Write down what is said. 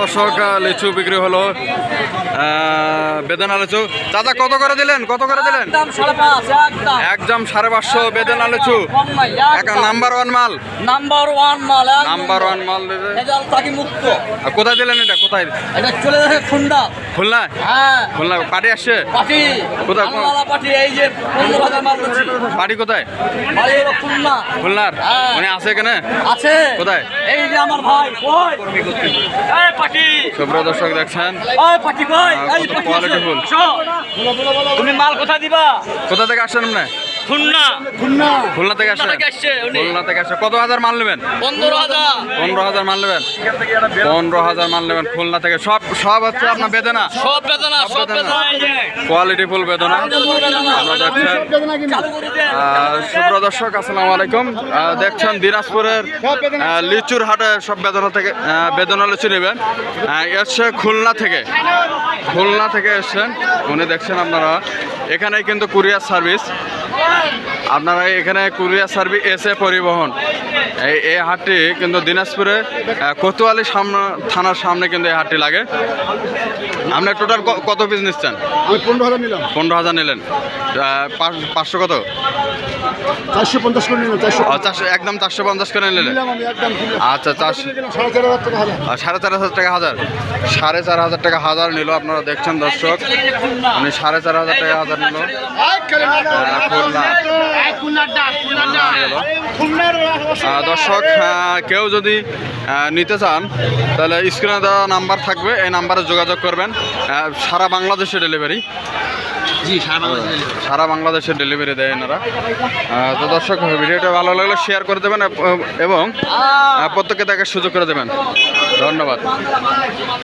দর্শক লিচু বিক্রি হলো। বেদানা লিচু। চাচা কত করে দিলেন? কত করে দিলেন? একদম সাড়ে পাঁচশো বেদানা লিচু। নাম্বার ওয়ান মাল। নাম্বার ওয়ান মাল নাম্বার ওয়ান মাল মুক্ত। কোথায় দিলেন এটা? কোথায়? এটা চলে যাবে খুন্ডা খুলনা? হ্যাঁ। খুলনা পার্টি আসছে? পাটি কোথায়? পাটি এই যে পার্টি কোথায়? খুলনা। খুলনার। উনি আছে এখানে? আছে। কোথায়? এই যে আমার ভাই পাটি দর্শক দেখছেন? ওই পাটি কই? আহ, এই কত পাটি quality আছে। ফুল। শো, তুমি মাল কোথায় দিবা? কোথা থেকে আসছেন আপনি? খুলনা। খুলনা। থেকে থেকে আসছে খুলনা থেকে আসছে। কত হাজার মাল নেবেন? পনেরো হাজার। পনেরো হাজার মাল নেবেন? পনেরো হাজার মাল নেবেন খুলনা থেকে। সব সব হচ্ছে আপনার বেদনা? সব বেদনা বেদনা। কোয়ালিটি ফুল বেদনা। দর্শক আসসালামু আলাইকুম। দেখছেন দিনাজপুরের লিচুর হাটে সব বেদনা থেকে বেদনা লিচু নেবেন। এসছে খুলনা থেকে। খুলনা থেকে এসছেন। উনি দেখছেন আপনারা। এখানে কিন্তু কুরিয়ার সার্ভিস। আপনারা এখানে কুরিয়ার সার্ভিস এসে পরিবহন। এই এই হাটটি কিন্তু দিনাজপুরে কোতোয়ালি সামনে থানার সামনে কিন্তু এই হাটটি লাগে। আপনার টোটাল কত পিস নিচ্ছেন? আমি পনেরো হাজার নিলাম। পনেরো হাজার নিলেন। পাঁচ- পাঁচশো কত? চারশো পঞ্চাশ করে নিলাম চারশো একদম চারশো পঞ্চাশ করে নিলেন। আচ্ছা চারশো সাড়ে চার হাজার টাকা হাজার। সাড়ে চার হাজার টাকা হাজার। সাড়ে চার হাজার টাকা হাজার নিল আপনারা দেখছেন দর্শক। উনি সাড়ে চার হাজার টাকা হাজার নিল। আহ, দর্শক কেউ যদি নিতে চান তাহলে স্ক্রিনে দেওয়া নাম্বার থাকবে এই নাম্বারে যোগাযোগ করবেন। সারা বাংলাদেশে ডেলিভারি। সারা বাংলাদেশে ডেলিভারি। দেয় এনারা। তো দর্শক ভিডিওটা ভালো লাগলে শেয়ার করে দেবেন এবং আহ, প্রত্যেককে দেখার সুযোগ করে দেবেন। ধন্যবাদ।